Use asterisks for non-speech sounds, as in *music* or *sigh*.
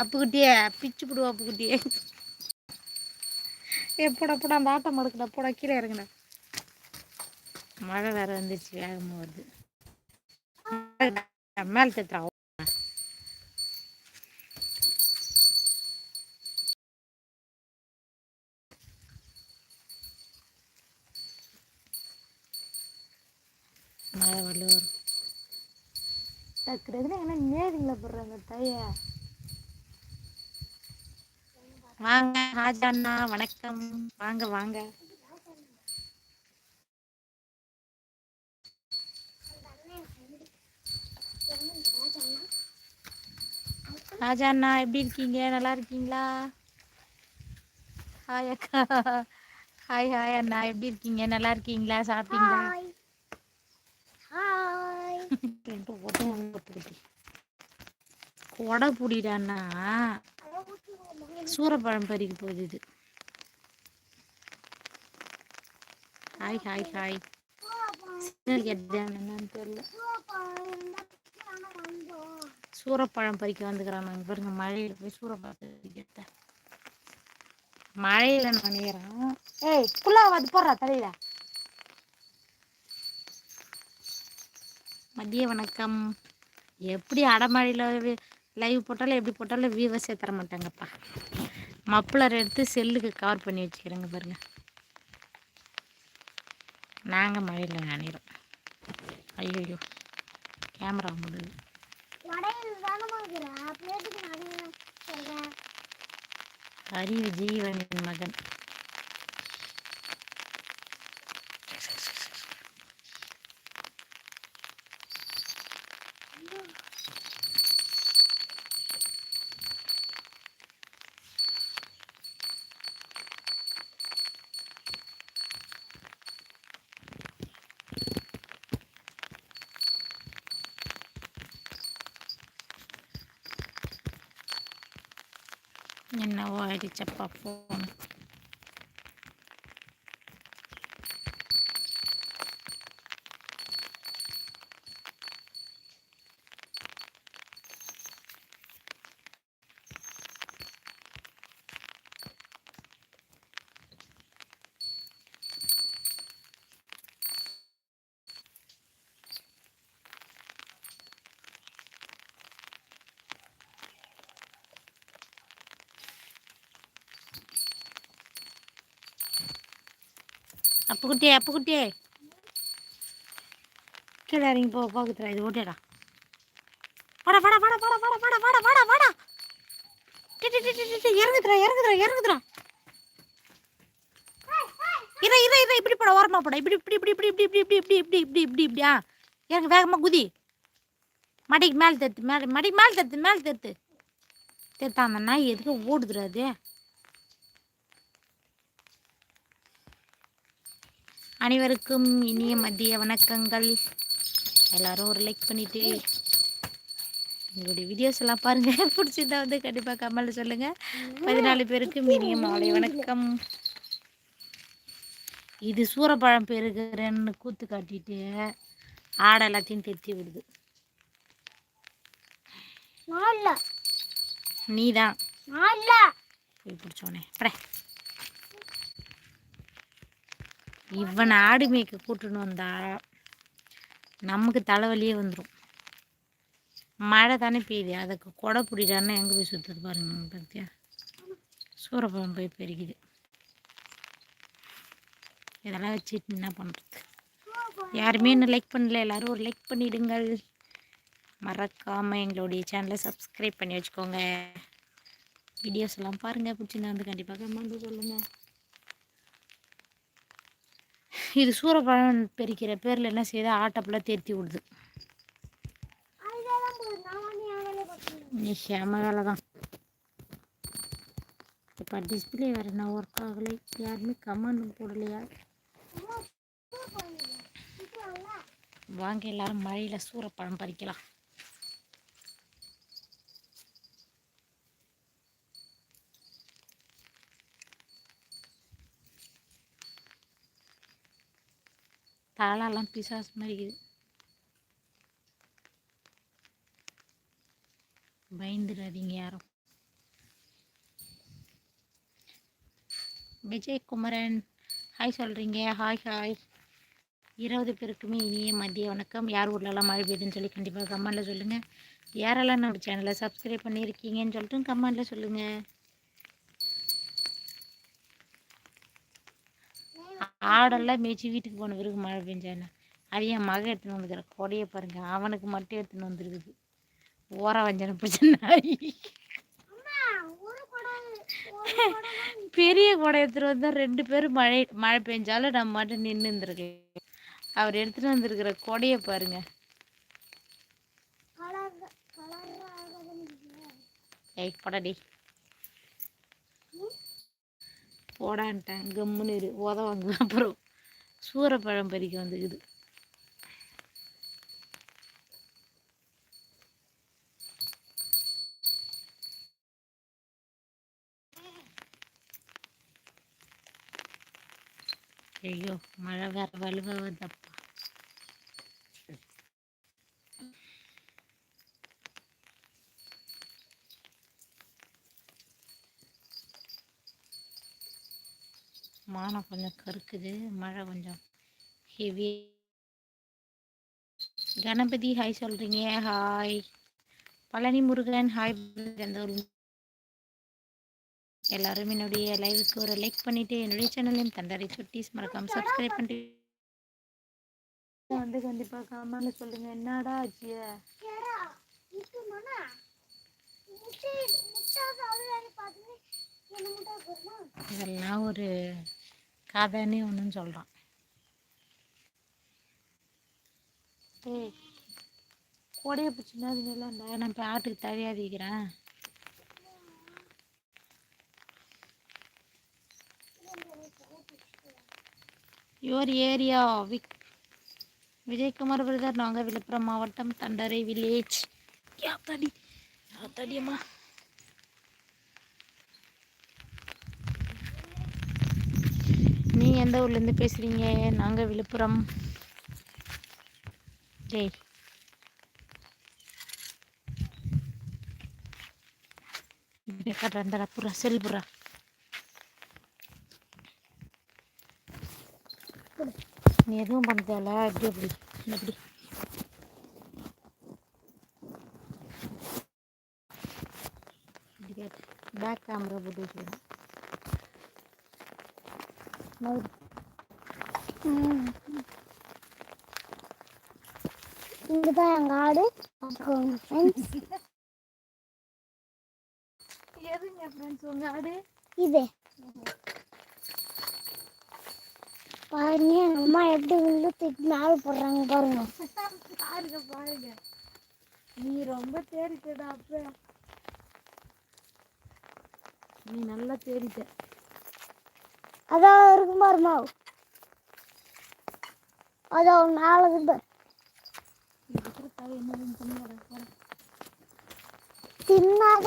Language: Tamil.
அப்புக்குட்டியே பிச்சு போடுவோம் அப்புக்குட்டியே. எப்படா போட அந்த ஆட்டம் மடுக்கடா போடா கீழே இறங்குடா. மழை வேற வந்துருச்சு வேகமாக வருது. மேலே தத்துறா மழை வரல வரும். டக்குறதுன்னு ஏன்னா நேரிங்கள போடுறாங்க தைய வாங்க ஹாஜா அண்ணா வணக்கம். வாங்க வாங்க. ராஜா அண்ணா எப்படி இருக்கீங்க? நல்லா இருக்கீங்களா? ஹாய் அக்கா. ஹாய் ஹாய் அண்ணா. எப்படி இருக்கீங்க? நல்லா இருக்கீங்களா? சாப்பிட்டீங்களா? *laughs* கொடை புடிடாண்ணா சூரப்பழம் பறிக்க போகுது. இது ஹாய் ஹாய் ஹாய் சிக்னல் தெரியல. சூரப்பழம் பறிக்க வந்துக்கிறான் நாங்கள் பாருங்க மழையில் போய் சூரப்பழம் பறிக்கிறத. மழையில் நினைக்கிறேன் ஏய் புல்லா போடுறா தலையில. மதிய வணக்கம். எப்படி அடமழையில் லைவ் போட்டாலும் எப்படி போட்டாலும் வியூவர்ஸே தர மாட்டாங்கப்பா மப்ளர் எடுத்து செல்லுக்கு கவர் பண்ணி வச்சுக்கிறேங்க பாருங்க. நாங்கள் மழையில் நினைக்கிறோம் ஐயோ கேமரா முடியுது அறிவு ஜீவனின் மகன். నిన్న వాడి చెప్ప ఫోన్ அப்புக்குட்டியே அப்புக்குட்டியே கீழே இறங்கி போ பார்க்குறா இது ஓட்டேடா வாடா வாடா வாடா வாடா வாடா வாடா வாடா வாடா வாடா இறங்குதுடா இறங்குதுடா இறங்குதுடா இதை இதை இதை இப்படி போட ஓரமா போட இப்படி இப்படி இப்படி இப்படி இப்படி இப்படி இப்படி இப்படி இப்படி இப்படி இப்படியா இறங்கு வேகமாக குதி மடிக்கு மேலே தத்து மேலே மடிக்கு மேலே தத்து மேலே தத்து தேத்தா அந்த நாய் எதுக்கு ஓடுதுடா அது அனைவருக்கும் இனிய மதிய வணக்கங்கள். எல்லாரும் ஒரு லைக் பண்ணிட்டு எங்களுடைய வீடியோஸ் எல்லாம் பாருங்க. *laughs* பிடிச்சிருந்தா வந்து கண்டிப்பாக கமெண்ட்ல சொல்லுங்க. பதினாலு பேருக்கு இனிய மாலை வணக்கம். இது சூரப்பழம் பெருகிறன்னு கூத்து காட்டிட்டு ஆடை எல்லாத்தையும் தெத்தி விடுது. நீதான். பிடிச்சோனே படே. இவனை ஆடு மேய்க்க கூட்டுன்னு வந்தா நமக்கு தலைவலியே வந்துடும் மழை தானே பெய்யுது. அதுக்கு கொடை பிடிக்கிறான்னு எங்கே போய் சுற்றுது பாருங்க பார்த்தியா சூரப்பழம் போய் பெருகிது. இதெல்லாம் வச்சுட்டு என்ன பண்ணுறது யாருமே இன்னும் லைக் பண்ணல. எல்லோரும் ஒரு லைக் பண்ணிவிடுங்கள் மறக்காமல் எங்களுடைய சேனலை சப்ஸ்கிரைப் பண்ணி வச்சுக்கோங்க. வீடியோஸ் எல்லாம் பாருங்கள் பிடிச்சிருந்தா வந்து கண்டிப்பாக கமெண்ட் சொல்லுங்கள் இது சூரப்பழம் பெருக்கிற பேரில் என்ன செய்யுது? ஆட்டப்பெல்லாம் தேர்த்தி விடுது. செம வேலை தான் இப்போ டிஸ்பிளே வேறு என்ன ஒர்க் ஆகலை? யாருமே கமெண்ட் போடலையா? வாங்க எல்லாரும் மழையில் சூரப்பழம் பறிக்கலாம். தலைலாம் பிசாஸ் மாதிரி இருக்குது. பயந்துடாதீங்க யாரும். விஜய் குமரன் ஹாய் சொல்கிறீங்க ஹாய் ஹாய் இருபது பேருக்குமே இனிய மதிய வணக்கம். யார் ஊர்லலாம் மழை பெய்யுதுன்னு சொல்லி கண்டிப்பாக கமெண்டில் சொல்லுங்கள் யாரெல்லாம் நம்ம சேனலை சப்ஸ்கிரைப் பண்ணியிருக்கீங்கன்னு சொல்லிட்டு கமெண்டில் சொல்லுங்கள் ஆடெல்லாம் மேய்ச்சி வீட்டுக்கு போன பிறகு மழை பெஞ்சானே? அது என் மகன் எடுத்துன்னு வந்துக்கிற கொடையை பாருங்க. அவனுக்கு மட்டும் எடுத்துன்னு வந்துருக்குது. ஓர வஞ்சனை பிடிச்ச நாய். பெரிய கொடை எடுத்துகிட்டு வந்தால் ரெண்டு பேரும் மழை மழை பெஞ்சாலும் நம்ம மட்டும் நின்று இருந்திருக்கலாம். அவர் எடுத்துகிட்டு வந்திருக்கிற கொடையை பாருங்க. ஏய் கொடடி போடான்ட்டேன். கம்முன்னு இரு. உதவாங்க. அப்புறம் சூரப்பழம் பறிக்க வந்துக்குது. ஐயோ மழை வேற வலுவாக வருதப்பா மானம் கொஞ்சம் கருக்குது மழை கொஞ்சம் ஹெவி கணபதி ஹாய் சொல்றீங்க ஹாய் பழனி முருகன் ஹாய் எல்லாரும் என்னுடைய லைவுக்கு ஒரு லைக் பண்ணிட்டு என்னுடைய சேனலையும் தண்டரை சுட்டிஸ். மறக்காம சப்ஸ்கிரைப் பண்ணிட்டு வந்து கண்டிப்பாக கமெண்ட்ல சொல்லுங்க. என்னடா ஆச்சு? இதெல்லாம் ஒரு கதைன்னு ஒன்றுன்னு சொல்கிறான் ஏய் கொடையை பிடிச்சினா நான் இப்போ ஆட்டுக்கு தவியாதிக்கிறேன் யுவர் ஏரியா விக் விஜயகுமார் பிரதர் நாங்கள் விழுப்புரம் மாவட்டம் தண்டரை வில்லேஜ் யாத்தாடி யாத்தாடியம்மா நீங்கள் எந்த ஊர்லேருந்து பேசுகிறீங்க நாங்கள் விழுப்புரம். டேய். கட்டுறா புறா செல் புறா நீ எதுவும் பண்ண தேவையில்ல எப்படி எப்படி எப்படி பேக் கேமரா போட்டு வச்சுக்கிறேன் இதுதான் எங்க ஆடு. எதுங்க ஃப்ரெண்ட்ஸ் உங்கள் ஆடு? இது. பாருங்க எங்க அம்மா எப்படி தூக்கி மேல போடுறாங்க பாருங்க. பாருங்க பாருங்க. நீ ரொம்ப தேறிட்டடா அப்ப. நீ நல்லா தேறிட்ட அதான் இருக்கும் பாருமா அதோ மேல இருந்து இருக்கிற தாய் என்னதுன்னு சொன்னாடா தின்னாத